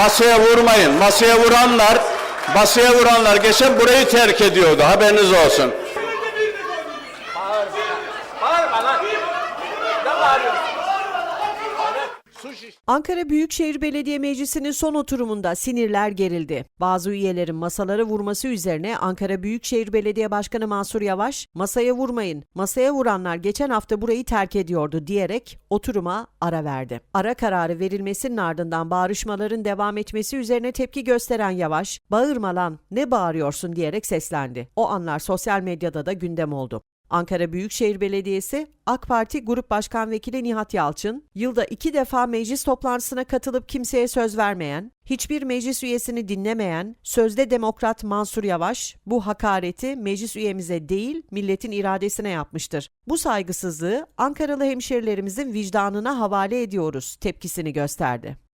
Masaya vurmayın. Masaya vuranlar, masaya vuranlar geçen burayı terk ediyordu. Haberiniz olsun. Bağırma lan. Ne bağırıyorsun? Suç iş. Ankara Büyükşehir Belediye Meclisi'nin son oturumunda sinirler gerildi. Bazı üyelerin masalara vurması üzerine Ankara Büyükşehir Belediye Başkanı Mansur Yavaş, "Masaya vurmayın. Masaya vuranlar geçen hafta burayı terk ediyordu." diyerek oturuma ara verdi. Ara kararı verilmesinin ardından bağırışmaların devam etmesi üzerine tepki gösteren Yavaş, "Bağırma lan. Ne bağırıyorsun?" diyerek seslendi. O anlar sosyal medyada da gündem oldu. Ankara Büyükşehir Belediyesi, AK Parti Grup Başkan Vekili Nihat Yalçın, yılda iki defa meclis toplantısına katılıp kimseye söz vermeyen, hiçbir meclis üyesini dinlemeyen, sözde demokrat Mansur Yavaş, bu hakareti meclis üyemize değil, milletin iradesine yapmıştır. Bu saygısızlığı Ankaralı hemşerilerimizin vicdanına havale ediyoruz tepkisini gösterdi.